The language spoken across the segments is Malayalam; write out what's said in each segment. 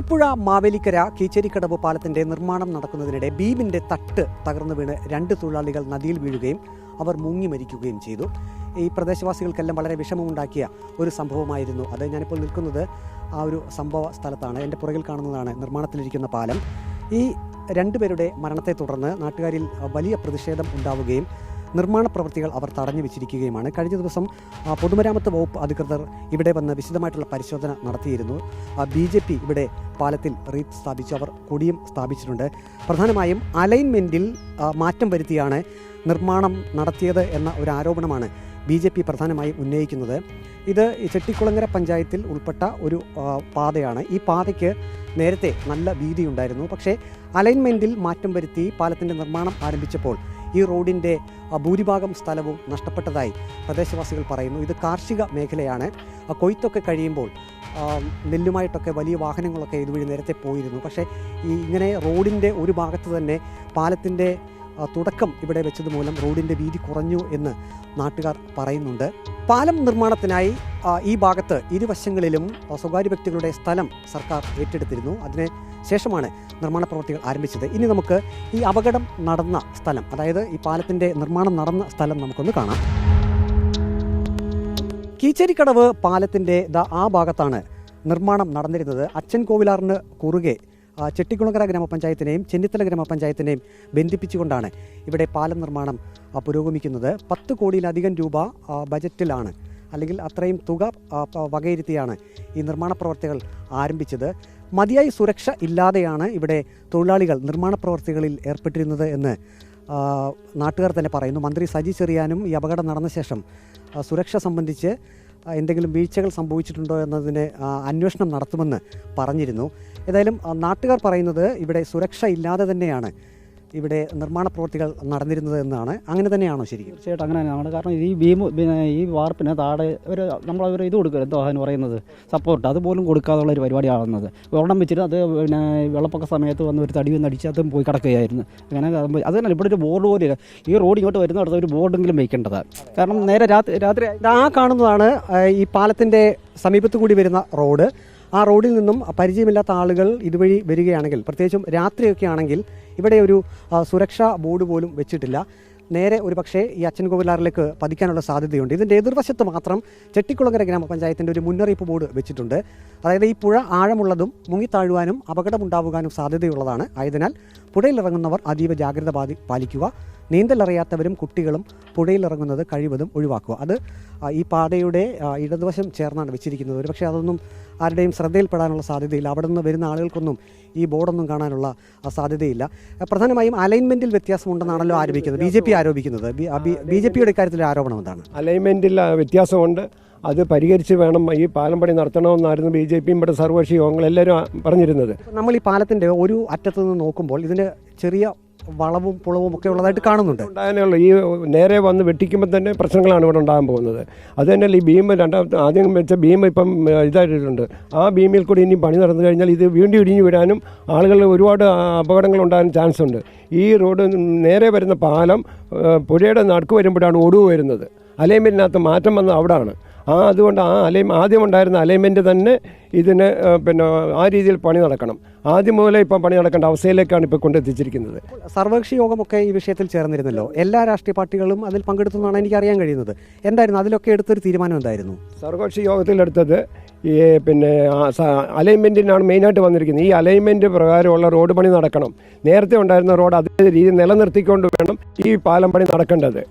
ആലപ്പുഴ മാവേലിക്കര കീച്ചേരിക്കടവ് പാലത്തിന്റെ നിർമ്മാണം നടക്കുന്നതിനിടെ ബീമിന്റെ തട്ട് തകർന്നു വീണ് രണ്ട് തൊഴിലാളികൾ നദിയിൽ വീഴുകയും അവർ മുങ്ങി മരിക്കുകയും ചെയ്തു. ഈ പ്രദേശവാസികൾക്കെല്ലാം വളരെ വിഷമമുണ്ടാക്കിയ ഒരു സംഭവമായിരുന്നു. അത് ഞാനിപ്പോൾ നിൽക്കുന്നത് ആ ഒരു സംഭവ സ്ഥലത്താണ്. എന്റെ പുറകിൽ കാണുന്നതാണ് നിർമ്മാണത്തിലിരിക്കുന്ന പാലം. ഈ രണ്ടുപേരുടെ മരണത്തെ തുടർന്ന് നാട്ടുകാരിൽ വലിയ പ്രതിഷേധം ഉണ്ടാവുകയും നിർമ്മാണ പ്രവൃത്തികൾ അവർ തടഞ്ഞു വെച്ചിരിക്കുകയുമാണ്. കഴിഞ്ഞ ദിവസം പൊതുമരാമത്ത് വകുപ്പ് അധികൃതർ ഇവിടെ വന്ന് വിശദമായിട്ടുള്ള പരിശോധന നടത്തിയിരുന്നു. ബി ജെ പി ഇവിടെ പാലത്തിൽ റീത്ത് സ്ഥാപിച്ചു. അവർ കൊടിയും സ്ഥാപിച്ചിട്ടുണ്ട്. പ്രധാനമായും അലൈൻമെന്റിൽ മാറ്റം വരുത്തിയാണ് നിർമ്മാണം നടത്തിയത് എന്ന ഒരു ആരോപണമാണ് ബി ജെ പി പ്രധാനമായും ഉന്നയിക്കുന്നത്. ഇത് ചെട്ടിക്കുളങ്ങര പഞ്ചായത്തിൽ ഉൾപ്പെട്ട ഒരു പാതയാണ്. ഈ പാതയ്ക്ക് നേരത്തെ നല്ല വീതിയുണ്ടായിരുന്നു. പക്ഷേ അലൈൻമെന്റിൽ മാറ്റം വരുത്തി പാലത്തിന്റെ നിർമ്മാണം ആരംഭിച്ചപ്പോൾ ഈ റോഡിന്റെ ഭൂരിഭാഗം സ്ഥലവും നഷ്ടപ്പെട്ടതായി പ്രദേശവാസികൾ പറയുന്നു. ഇത് കാർഷിക മേഖലയാണ്. കൊയ്ത്തൊക്കെ കഴിയുമ്പോൾ നെല്ലുമായിട്ടൊക്കെ വലിയ വാഹനങ്ങളൊക്കെ ഇതുവഴി നേരത്തെ പോയിരുന്നു. പക്ഷേ ഈ ഇങ്ങനെ റോഡിന്റെ ഒരു ഭാഗത്ത് തന്നെ പാലത്തിന്റെ തുടക്കം ഇവിടെ വെച്ചത് മൂലം റോഡിന്റെ വീതി കുറഞ്ഞു എന്ന് നാട്ടുകാർ പറയുന്നുണ്ട്. പാലം നിർമ്മാണത്തിനായി ഈ ഭാഗത്ത് ഇരുവശങ്ങളിലും സ്വകാര്യ വ്യക്തികളുടെ സ്ഥലം സർക്കാർ ഏറ്റെടുത്തിരുന്നു. അതിന് ശേഷമാണ് നിർമ്മാണ പ്രവൃത്തികൾ ആരംഭിച്ചത്. ഇനി നമുക്ക് ഈ അപകടം നടന്ന സ്ഥലം അതായത് ഈ പാലത്തിന്റെ നിർമ്മാണം നടന്ന സ്ഥലം നമുക്കൊന്ന് കാണാം. കീച്ചേരിക്കടവ് പാലത്തിന്റെ ദ ആ ഭാഗത്താണ് നിർമ്മാണം നടന്നിരുന്നത്. അച്ഛൻ കോവിലാറിന് കുറുകെ ആ, ചെട്ടിക്കുളങ്ങര ഗ്രാമപഞ്ചായത്തിനെയും ചെന്നിത്തല ഗ്രാമപഞ്ചായത്തിനെയും ബന്ധിപ്പിച്ചുകൊണ്ടാണ് ഇവിടെ പാലം നിർമ്മാണം പുരോഗമിക്കുന്നത്. പത്ത് കോടിയിലധികം രൂപ ബജറ്റിലാണ്. അല്ലെങ്കിൽ അത്രയും തുക വകയിരുത്തിയാണ് ഈ നിർമ്മാണ പ്രവർത്തികൾ ആരംഭിച്ചത്. മതിയായി സുരക്ഷ ഇല്ലാതെയാണ് ഇവിടെ തൊഴിലാളികൾ നിർമ്മാണ പ്രവർത്തികളിൽ ഏർപ്പെട്ടിരുന്നത് എന്ന് നാട്ടുകാർ തന്നെ പറയുന്നു. മന്ത്രി സജി ചെറിയാനും ഈ അപകടം നടന്ന ശേഷം സുരക്ഷ സംബന്ധിച്ച് എന്തെങ്കിലും വീഴ്ചകൾ സംഭവിച്ചിട്ടുണ്ടോ എന്നതിന് അന്വേഷണം നടത്തുമെന്ന് പറഞ്ഞിരുന്നു. ഏതായാലും നാട്ടുകാർ പറയുന്നത് ഇവിടെ സുരക്ഷ ഇല്ലാതെ തന്നെയാണ്. ഇവിടെ നിർമ്മാണ പ്രവൃത്തികൾ നടന്നിരുന്നത് എന്നാണ്. അങ്ങനെ തന്നെയാണോ ശരിക്കും? തീർച്ചയായിട്ടും അങ്ങനെ തന്നെയാണ്. കാരണം ഈ ബീം പിന്നെ ഈ വാർപ്പിന് താഴെ ഒരു നമ്മൾ ഒരു ഇത് കൊടുക്കുക എന്തോ അതിന് പറയുന്നത് സപ്പോർട്ട് അതുപോലും കൊടുക്കാതുള്ള ഒരു പരിപാടിയാണെന്നത്. ഒരെണ്ണം വെച്ചിട്ട് അത് പിന്നെ വെള്ളപ്പൊക്ക സമയത്ത് വന്ന് ഒരു തടി വന്ന് അതും പോയി കിടക്കുകയായിരുന്നു. അങ്ങനെ അത് തന്നെ ഇവിടെ ഒരു ബോർഡ് പോലും ഈ റോഡ് ഇങ്ങോട്ട് വരുന്നിടത്ത് ഒരു ബോർഡെങ്കിലും വയ്ക്കേണ്ടത് കാരണം നേരെ രാത്രി രാത്രി ആ കാണുന്നതാണ് ഈ പാലത്തിന്റെ സമീപത്ത് കൂടി വരുന്ന റോഡ്. ആ റോഡിൽ നിന്നും പരിചയമില്ലാത്ത ആളുകൾ ഇതുവഴി വരികയാണെങ്കിൽ പ്രത്യേകിച്ചും രാത്രിയൊക്കെ ആണെങ്കിൽ ഇവിടെ ഒരു സുരക്ഷാ ബോർഡ് പോലും വെച്ചിട്ടില്ല. നേരെ ഒരു പക്ഷേ ഈ അച്ഛൻ കോവിലാറിലേക്ക് പതിക്കാനുള്ള സാധ്യതയുണ്ട്. ഇതിന്റെ എതിർവശത്ത് മാത്രം ചെട്ടിക്കുളങ്ങര ഗ്രാമപഞ്ചായത്തിന്റെ ഒരു മുന്നറിയിപ്പ് ബോർഡ് വെച്ചിട്ടുണ്ട്. അതായത് ഈ പുഴ ആഴമുള്ളതും മുങ്ങിത്താഴുവാനും അപകടമുണ്ടാവുവാനും സാധ്യതയുള്ളതാണ്. ആയതിനാൽ പുഴയിലിറങ്ങുന്നവർ അതീവ ജാഗ്രത പാലിക്കുക. നീന്തലറിയാത്തവരും കുട്ടികളും പുഴയിലിറങ്ങുന്നത് കഴിവതും ഒഴിവാക്കുക. അത് ഈ പാതയുടെ ഇടതുവശം ചേർന്നാണ് വെച്ചിരിക്കുന്നത്. ഒരു പക്ഷേ അതൊന്നും ആരുടെയും ശ്രദ്ധയിൽപ്പെടാനുള്ള സാധ്യതയില്ല. അവിടെ നിന്ന് വരുന്ന ആളുകൾക്കൊന്നും ഈ ബോർഡൊന്നും കാണാനുള്ള സാധ്യതയില്ല. പ്രധാനമായും അലൈൻമെന്റിൽ വ്യത്യാസമുണ്ടെന്നാണല്ലോ ആരോപിക്കുന്നത്. ബി ജെ പി ആരോപിക്കുന്നത്. ബി ജെ പിയുടെ കാര്യത്തിൽ ആരോപണം എന്താണ്? അലൈൻമെന്റിൽ വ്യത്യാസമുണ്ട്. അത് പരിഹരിച്ച് വേണം ഈ പാലം പണി നടത്തണമെന്നായിരുന്നു ബി ജെ പിയും ഇവിടെ സർവകക്ഷി യോഗങ്ങളെല്ലാവരും എല്ലാവരും പറഞ്ഞിരുന്നത്. നമ്മൾ ഈ പാലത്തിന്റെ ഒരു അറ്റത്ത് നിന്ന് നോക്കുമ്പോൾ ഇതിന്റെ ചെറിയ വളവും പുളവും ഒക്കെ ഉള്ളതായിട്ട് കാണുന്നുണ്ട്. ഉണ്ടാകാനേ ഉള്ളൂ ഈ നേരെ വന്ന് വെട്ടിക്കുമ്പോൾ തന്നെ പ്രശ്നങ്ങളാണ് ഇവിടെ ഉണ്ടാകാൻ പോകുന്നത്. അത് തന്നെയല്ല ഈ ബീം രണ്ടാമത്തെ ആദ്യം വെച്ച ബീം ഇപ്പം ഇതായിട്ടുണ്ട്. ആ ബീമിൽ കൂടി ഇനി പണി നടന്നു കഴിഞ്ഞാൽ ഇത് വീണ്ടും ഇടിഞ്ഞു വീഴാനും ആളുകൾ ഒരുപാട് അപകടങ്ങൾ ഉണ്ടാകാൻ ചാൻസ് ഉണ്ട്. ഈ റോഡ് നേരെ വരുന്ന പാലം പുഴയുടെ നടുക്ക് വരുമ്പോഴാണ് ഒടുവ് വരുന്നത്. അലൈൻമെന്റിനകത്ത് മാറ്റം വന്നത് അവിടാണ്. ആ അതുകൊണ്ട് ആ അലൈ ആദ്യം ഉണ്ടായിരുന്ന അലൈൻമെന്റ് തന്നെ ഇതിന് പിന്നെ ആ രീതിയിൽ പണി നടക്കണം. ആദ്യം മുതലേ ഇപ്പം പണി നടക്കേണ്ട അവസ്ഥയിലേക്കാണ് ഇപ്പോൾ കൊണ്ടെത്തിച്ചിരിക്കുന്നത്. സർവകക്ഷി യോഗമൊക്കെ ഈ വിഷയത്തിൽ ചേർന്നിരുന്നല്ലോ. എല്ലാ രാഷ്ട്രീയ പാർട്ടികളും അതിൽ പങ്കെടുത്തെന്നാണ് എനിക്ക് അറിയാൻ കഴിയുന്നത്. എന്തായിരുന്നു? അതിലൊക്കെ എടുത്തൊരു തീരുമാനം എന്തായിരുന്നു? സർവകക്ഷി യോഗത്തിലെടുത്തത് ഈ പിന്നെ അലൈൻമെന്റിനാണ് മെയിനായിട്ട് വന്നിരിക്കുന്നത്. ഈ അലൈൻമെന്റ് പ്രകാരമുള്ള റോഡ് പണി നടക്കണം. നേരത്തെ ഉണ്ടായിരുന്ന റോഡ് അതേ രീതി നിലനിർത്തിക്കൊണ്ട് വേണം ഈ പാലം പണി നടക്കേണ്ടത്.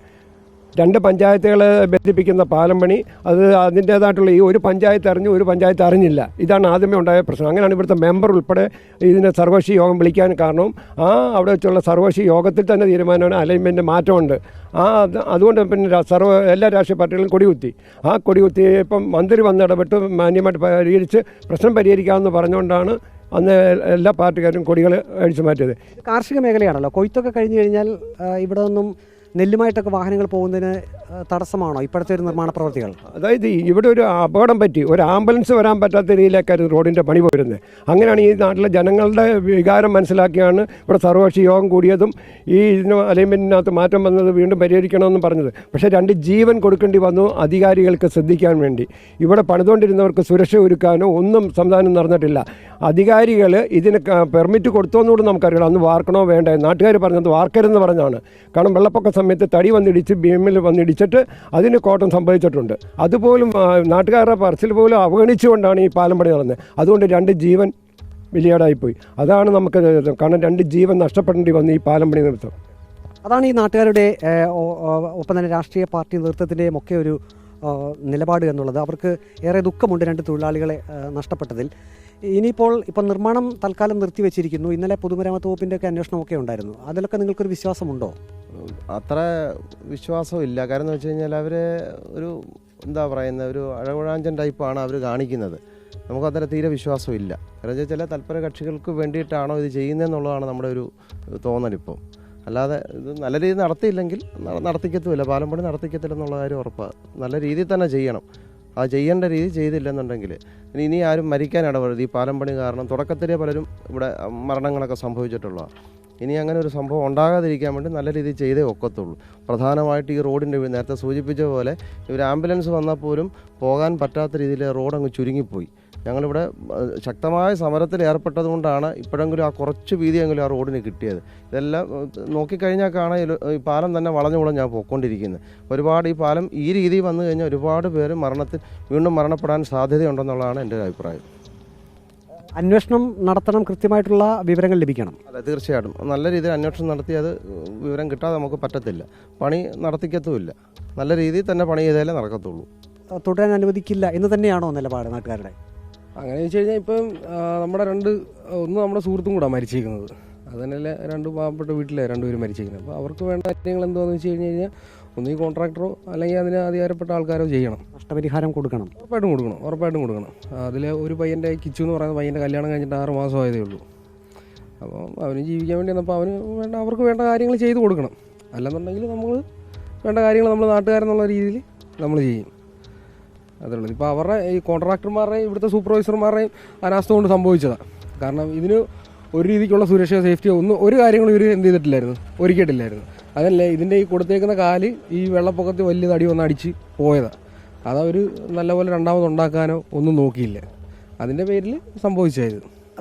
രണ്ട് പഞ്ചായത്തുകളെ ബന്ധിപ്പിക്കുന്ന പാലം പണി അത് അതിന്റേതായിട്ടുള്ള ഈ ഒരു പഞ്ചായത്ത് അറിഞ്ഞു ഒരു പഞ്ചായത്ത് അറിഞ്ഞില്ല. ഇതാണ് ആദ്യമേ ഉണ്ടായ പ്രശ്നം. അങ്ങനെയാണ് ഇവിടുത്തെ മെമ്പർ ഉൾപ്പെടെ ഇതിന് സർവകക്ഷി യോഗം വിളിക്കാൻ കാരണവും ആ അവിടെ വെച്ചുള്ള സർവകക്ഷി യോഗത്തിൽ തന്നെ തീരുമാനമാണ് അലൈൻമെന്റ് മാറ്റമുണ്ട്. ആ അതുകൊണ്ട് പിന്നെ സർവ എല്ലാ രാഷ്ട്രീയ പാർട്ടികളും കൊടികുത്തി. ആ കൊടികുത്തി ഇപ്പം മന്ത്രി വന്ന് ഇടപെട്ട് മാന്യമായിട്ട് പരിഹരിച്ച് പ്രശ്നം പരിഹരിക്കാമെന്ന് പറഞ്ഞുകൊണ്ടാണ് അന്ന് എല്ലാ പാർട്ടിക്കാരും കൊടികൾ അഴിച്ചു മാറ്റിയത്. കാർഷിക മേഖലയാണല്ലോ. കൊയ്ത്തൊക്കെ കഴിഞ്ഞു കഴിഞ്ഞാൽ ഇവിടെ നിന്നും നെല്ലുമായിട്ടൊക്കെ വാഹനങ്ങൾ പോകുന്നതിന് തടസ്സമാണോ ഇപ്പോഴത്തെ ഒരു നിർമ്മാണ പ്രവൃത്തികൾ? അതായത് ഇവിടെ ഒരു അപകടം പറ്റി. ഒരു ആംബുലൻസ് വരാൻ പറ്റാത്ത രീതിയിലേക്കായിരുന്നു റോഡിന്റെ പണി പോരുന്നത് അങ്ങനെയാണ് ഈ നാട്ടിലെ ജനങ്ങളുടെ വികാരം മനസ്സിലാക്കിയാണ് ഇവിടെ സർവകക്ഷി യോഗം കൂടിയതും ഈ ഇതിന് അലൈൻമെന്റിനകത്ത് മാറ്റം വന്നത് വീണ്ടും പരിഹരിക്കണമെന്ന് പറഞ്ഞത്. പക്ഷേ രണ്ട് ജീവൻ കൊടുക്കേണ്ടി വന്നു അധികാരികൾക്ക് ശ്രദ്ധിക്കാൻ വേണ്ടി. ഇവിടെ പണിതുകൊണ്ടിരുന്നവർക്ക് സുരക്ഷ ഒരുക്കാനോ ഒന്നും സംവിധാനം നടന്നിട്ടില്ല. അധികാരികൾ ഇതിന് പെർമിറ്റ് കൊടുത്തോന്നുകൂടി നമുക്കറിയില്ല അന്ന് വാർക്കണോ വേണ്ടേ? നാട്ടുകാർ പറഞ്ഞത് വാർക്കരുതെന്ന് പറഞ്ഞാണ് കാരണം വെള്ളപ്പൊക്ക സമയത്ത് തടി വന്നിടിച്ച് ഭീമിൽ വന്നിടിച്ചിട്ട് അതിന് കോട്ടം സംഭവിച്ചിട്ടുണ്ട്. അതുപോലും നാട്ടുകാരുടെ പറച്ചിൽ പോലും അവഗണിച്ചുകൊണ്ടാണ് ഈ പാലം പണി നടന്നത്. അതുകൊണ്ട് രണ്ട് ജീവൻ വിലയാടായിപ്പോയി. അതാണ് നമുക്ക് കാരണം രണ്ട് ജീവൻ നഷ്ടപ്പെടേണ്ടി വന്ന് ഈ പാലം പണി നിമിത്തം അതാണ് ഈ നാട്ടുകാരുടെ ഒപ്പം തന്നെ രാഷ്ട്രീയ പാർട്ടി നേതൃത്വത്തിന്റെയും ഒക്കെ ഒരു നിലപാട് എന്നുള്ളത്. അവർക്ക് ഏറെ ദുഃഖമുണ്ട് രണ്ട് തൊഴിലാളികളെ നഷ്ടപ്പെട്ടതിൽ. ഇനിയിപ്പോൾ ഇപ്പം നിർമ്മാണം തൽക്കാലം നിർത്തിവെച്ചിരിക്കുന്നു ഇന്നലെ പൊതുമരാമത്ത് വകുപ്പിന്റെ ഒക്കെ അന്വേഷണമൊക്കെ ഉണ്ടായിരുന്നു. അതിലൊക്കെ നിങ്ങൾക്കൊരു വിശ്വാസമുണ്ടോ? അത്ര വിശ്വാസമില്ല കാരണം എന്ന് വെച്ച് കഴിഞ്ഞാൽ അവർ ഒരു എന്താ പറയുന്നത് ഒരു അഴകുഴാഞ്ചൻ ടൈപ്പാണ് അവർ കാണിക്കുന്നത്. നമുക്ക് അത്ര തീരെ വിശ്വാസമില്ല കാരണം വെച്ചാൽ ചില തൽപര കക്ഷികൾക്ക് വേണ്ടിയിട്ടാണോ ഇത് ചെയ്യുന്നതെന്നുള്ളതാണ് നമ്മുടെ ഒരു തോന്നലിപ്പം അല്ലാതെ ഇത് നല്ല രീതിയിൽ നടത്തിയില്ലെങ്കിൽ നടത്തിക്കത്തുമില്ല. പാലം പണി നടത്തിക്കത്തില്ല എന്നുള്ള കാര്യം ഉറപ്പാണ് നല്ല രീതിയിൽ തന്നെ ചെയ്യണം. അത് ചെയ്യേണ്ട രീതി ചെയ്തില്ലെന്നുണ്ടെങ്കിൽ ഇനി ആരും മരിക്കാൻ ഇടപെടരുത് ഈ പാലം പണി കാരണം തുടക്കത്തിലേ പലരും ഇവിടെ മരണങ്ങളൊക്കെ സംഭവിച്ചിട്ടുള്ളതാണ്. ഇനി അങ്ങനെ ഒരു സംഭവം ഉണ്ടാകാതിരിക്കാൻ വേണ്ടി നല്ല രീതിയിൽ ചെയ്തേ ഒക്കത്തുള്ളൂ. പ്രധാനമായിട്ട് ഈ റോഡിന്റെ നേരത്തെ സൂചിപ്പിച്ച പോലെ ഇവർ ആംബുലൻസ് വന്നാൽ പോലും പോകാൻ പറ്റാത്ത രീതിയിൽ റോഡ് അങ്ങ് ചുരുങ്ങിപ്പോയി. ഞങ്ങളിവിടെ ശക്തമായ സമരത്തിൽ ഏർപ്പെട്ടതുകൊണ്ടാണ് ഇപ്പോഴെങ്കിലും ആ കുറച്ച് വീതിയെങ്കിലും ആ റോഡിന് കിട്ടിയത്. ഇതെല്ലാം നോക്കിക്കഴിഞ്ഞാൽ കാണാൻ ഈ പാലം തന്നെ വളഞ്ഞു ഞാൻ പോയിക്കൊണ്ടിരിക്കുന്നത്. ഒരുപാട് ഈ പാലം ഈ രീതിയിൽ വന്നു കഴിഞ്ഞാൽ ഒരുപാട് പേര് മരണത്തിൽ വീണ്ടും മരണപ്പെടാൻ സാധ്യതയുണ്ടെന്നുള്ളതാണ് എന്റെ അഭിപ്രായം. അന്വേഷണം നടത്തണം കൃത്യമായിട്ടുള്ള വിവരങ്ങൾ ലഭിക്കണം. അതെ തീർച്ചയായിട്ടും. നല്ല രീതിയിൽ അന്വേഷണം നടത്തി അത് വിവരം കിട്ടാതെ നമുക്ക് പറ്റത്തില്ല. പണി നടത്തിക്കത്തുമില്ല. നല്ല രീതിയിൽ തന്നെ പണി ചെയ്താലേ നടക്കത്തുള്ളൂ. തുടരാൻ അനുവദിക്കില്ല എന്ന് തന്നെയാണോ നിലപാട് നാട്ടുകാരുടെ? അങ്ങനെ വെച്ച് കഴിഞ്ഞാൽ ഇപ്പം നമ്മുടെ രണ്ട് ഒന്ന് നമ്മുടെ സുഹൃത്തും കൂടാ മരിച്ചേക്കുന്നത് അത് രണ്ട് പാവപ്പെട്ട വീട്ടിലെ രണ്ടുപേരും മരിച്ചേക്കുന്നത് അപ്പോൾ അവർക്ക് വേണ്ട കാര്യങ്ങൾ എന്താണെന്ന് വെച്ച് കഴിഞ്ഞ് കഴിഞ്ഞാൽ ഒന്നീ കോൺട്രാക്ടറോ അല്ലെങ്കിൽ അതിന് അധികാരപ്പെട്ട ആൾക്കാരോ ചെയ്യണം. നഷ്ടപരിഹാരം കൊടുക്കണം. ഉറപ്പായിട്ടും കൊടുക്കണം ഉറപ്പായിട്ടും കൊടുക്കണം. അതിൽ ഒരു പയ്യന്റെ കിച്ചു എന്ന് പറയുന്ന പയ്യന്റെ കല്യാണം കഴിഞ്ഞിട്ട് ആറ് മാസം ആയതേ ഉള്ളൂ. അപ്പോൾ അവന് ജീവിക്കാൻ വേണ്ടി അപ്പോൾ അവന് വേണ്ട അവർക്ക് വേണ്ട കാര്യങ്ങൾ ചെയ്തു കൊടുക്കണം. അല്ലെന്നുണ്ടെങ്കിൽ നമ്മൾ വേണ്ട കാര്യങ്ങൾ നമ്മൾ നാട്ടുകാരെന്നുള്ള രീതിയിൽ നമ്മൾ ചെയ്യും. അതേ ഉള്ളൂ. ഇപ്പോൾ അവരുടെ ഈ കോൺട്രാക്ടർമാരുടെയും ഇവിടുത്തെ സൂപ്പർവൈസർമാരുടെയും അനാസ്ഥ കൊണ്ട് സംഭവിച്ചതാണ് കാരണം ഇതിന് ഒരു രീതിക്കുള്ള സുരക്ഷയോ സേഫ്റ്റിയോ ഒന്നും ഒരു കാര്യങ്ങളും ഇവർ എന്ത് ചെയ്തിട്ടില്ലായിരുന്നു. ഒരുക്കിയിട്ടില്ലായിരുന്നു. അതല്ലേ ഇതിന്റെ ഈ കൊടുത്തേക്കുന്ന കാൽ ഈ വെള്ളപ്പൊക്കത്തിൽ വലിയ തടി വന്ന് അടിച്ച് പോയതാണ് അതവർ നല്ലപോലെ രണ്ടാമത് ഉണ്ടാക്കാനോ ഒന്നും നോക്കിയില്ല. അതിന്റെ പേരിൽ സംഭവിച്ചായത്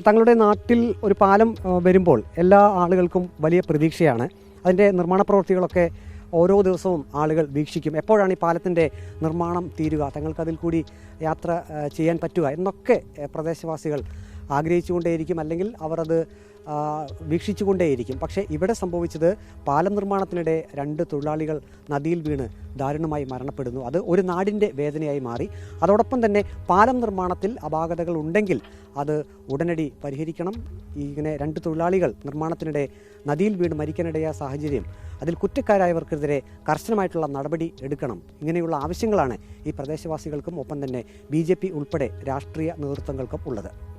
തങ്ങളുടെ നാട്ടിൽ ഒരു പാലം വരുമ്പോൾ എല്ലാ ആളുകൾക്കും വലിയ പ്രതീക്ഷയാണ്. അതിന്റെ നിർമ്മാണ പ്രവൃത്തികളൊക്കെ ഓരോ ദിവസവും ആളുകൾ വീക്ഷിക്കും. എപ്പോഴാണ് ഈ പാലത്തിന്റെ നിർമ്മാണം തീരുക? തങ്ങൾക്കതിൽ കൂടി യാത്ര ചെയ്യാൻ പറ്റുക? എന്നൊക്കെ പ്രദേശവാസികൾ ആഗ്രഹിച്ചുകൊണ്ടേയിരിക്കും അല്ലെങ്കിൽ അവർ അത് വീക്ഷിച്ചുകൊണ്ടേയിരിക്കും. പക്ഷേ ഇവിടെ സംഭവിച്ചത് പാലം നിർമ്മാണത്തിനിടെ രണ്ട് തൊഴിലാളികൾ നദിയിൽ വീണ് ദാരുണമായി മരണപ്പെടുന്നു. അത് ഒരു നാടിന്റെ വേദനയായി മാറി. അതോടൊപ്പം തന്നെ പാലം നിർമ്മാണത്തിൽ അപാകതകൾ ഉണ്ടെങ്കിൽ അത് ഉടനടി പരിഹരിക്കണം. ഇങ്ങനെ രണ്ട് തൊഴിലാളികൾ നിർമ്മാണത്തിനിടെ നദിയിൽ വീണ് മരിക്കാനിടയായ സാഹചര്യം അതിൽ കുറ്റക്കാരായവർക്കെതിരെ കർശനമായിട്ടുള്ള നടപടി എടുക്കണം. ഇങ്ങനെയുള്ള ആവശ്യങ്ങളാണ് ഈ പ്രദേശവാസികൾക്കും ഒപ്പം തന്നെ ബി ഉൾപ്പെടെ രാഷ്ട്രീയ നേതൃത്വങ്ങൾക്കും ഉള്ളത്.